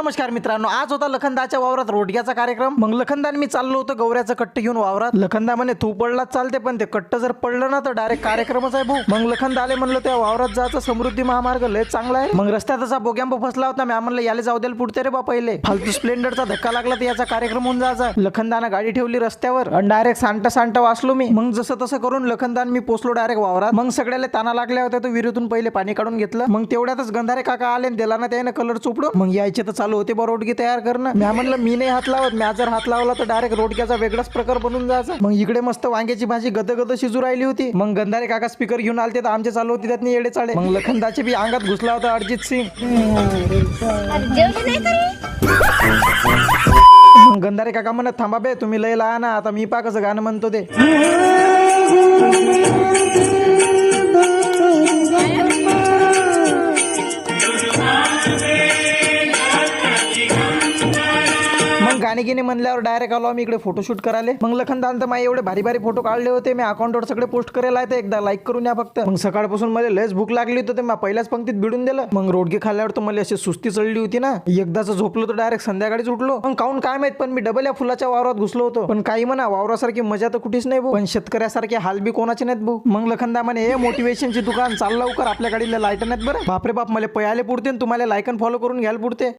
नमस्कार मित्रांनो आज होता लखनदाच्या वावरात रोडग्याचा कार्यक्रम. मग लखनदान मी चाललो होतो गौऱ्याचं कट्ट घेऊन वावरात. लखनदा म्हणे तू पडलाच चालते पण ते कट्ट जर पडलं ना तर डायरेक्ट कार्यक्रमच आहे भाऊ मग लखनदा आले म्हणलं त्या वावरात जायचं समृद्धी महामार्ग लय चांगला आहे. मग रस्त्यात असा बोग्यांब फसला होता मी म्हणलं याला जाऊ द्याल पुढते रे बा पहिले. फालतू स्प्लेंडरचा धक्का लागला तर याचा कार्यक्रम होऊन जायचा. लखनदानं गाडी ठेवली रस्त्यावर आणि डायरेक्ट सांटा सांटा वाचलो मी. मग जसं तसं करून लखनदान मी पोचलो डायरेक्ट वावरात. मग सगळ्याला ताना लागल्या होत्या तो विहिरीतून पहिले पाणी काढून घेतलं. मग तेवढ्यातच गंधारे काका आले आणि दिला ना त्याने कलर चोपडून मग यायचे तर चालू होते बा रोडगी तयार करणं. म्या म्हणलं मी नाही हात लावत. म्या जर हात लावला तर डायरेक्ट रोडग्याचा वेगळाच प्रकार बनून जायचा. मग इकडे मस्त वांग्याची भाजी गद गद शिजू राहिली होती. मग गंधारे काका स्पीकर घेऊन आलते तर आमचे चालू होते त्यातनी येडे चाळे. मग लखनदाचे बी अंगात घुसला होता अरिजित सिंग. मग गंधारे काका म्हणत थांबा बे तुम्ही लय लहान आता मी पा कसं गाणं म्हणतो ते. मग गाणे गिने म्हणल्यावर डायरेक्ट आलो आम्ही इकडे फोटोशूट करायला. मग लखनदान तर माझे एवढे भारी भारी फोटो काढले होते. मी अकाउंटवर सगळे पोस्ट करायला आहे ते एकदा लाईक करून या फक्त. मग सकाळपासून मला लयच भूक लागली होती ते मी पहिल्याच पंक्तीत भिडून दिलं. मग रोडगे खाल्ल्यावर तर मला अशी सुस्ती चढली होती ना. एकदाच झोपलो तर डायरेक्ट संध्याकाळीच उठलो. मग काऊन काय माहीत पण मी डबल या फुलाच्या वावरात घुसलो होतो. पण काही म्हणा वावरासारखी मजा तर कुठेच नाही भाऊ. पण शेतकऱ्यासारखे हाल बी कोणाचे नाहीत भाऊ. मग लखनदा म्हणे हे मोटिवेशनची दुकान चाल लवकर आपल्या गाडीला लाइट नाहीत बरं. बापरे बाप मला पयाले पुढते तुम्हाला लाईक अँड फॉलो करून घ्यायला पुढते